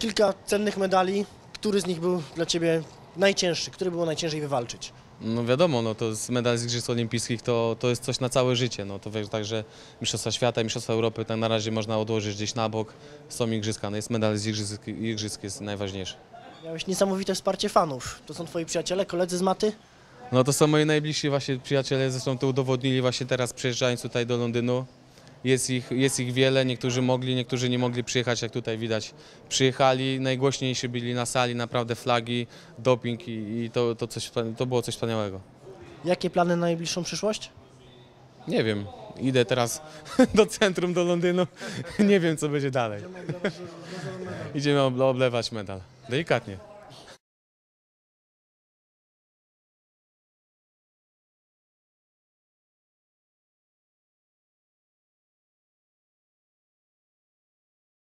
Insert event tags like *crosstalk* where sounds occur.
kilka cennych medali. Który z nich był dla Ciebie najcięższy? Który było najciężej wywalczyć? No wiadomo, no to jest medal z Igrzysk Olimpijskich to, to jest coś na całe życie. No to wiesz, także Mistrzostwa Świata i Mistrzostwa Europy tak na razie można odłożyć gdzieś na bok. Są Igrzyska, no jest medal z Igrzysk, Igrzysk jest najważniejszy. Miałeś niesamowite wsparcie fanów. To są Twoi przyjaciele, koledzy z maty? No to są moi najbliżsi właśnie przyjaciele, zresztą to udowodnili właśnie teraz przyjeżdżając tutaj do Londynu. Jest ich, jest ich wiele, niektórzy mogli, niektórzy nie mogli przyjechać, jak tutaj widać. Przyjechali, najgłośniejsi byli na sali, naprawdę flagi, doping i, i to, to, coś, to było coś wspaniałego. Jakie plany na najbliższą przyszłość? Nie wiem, idę teraz *laughs* do centrum, do Londynu, *laughs* nie wiem co będzie dalej. Idziemy oble- oblewać medal, delikatnie.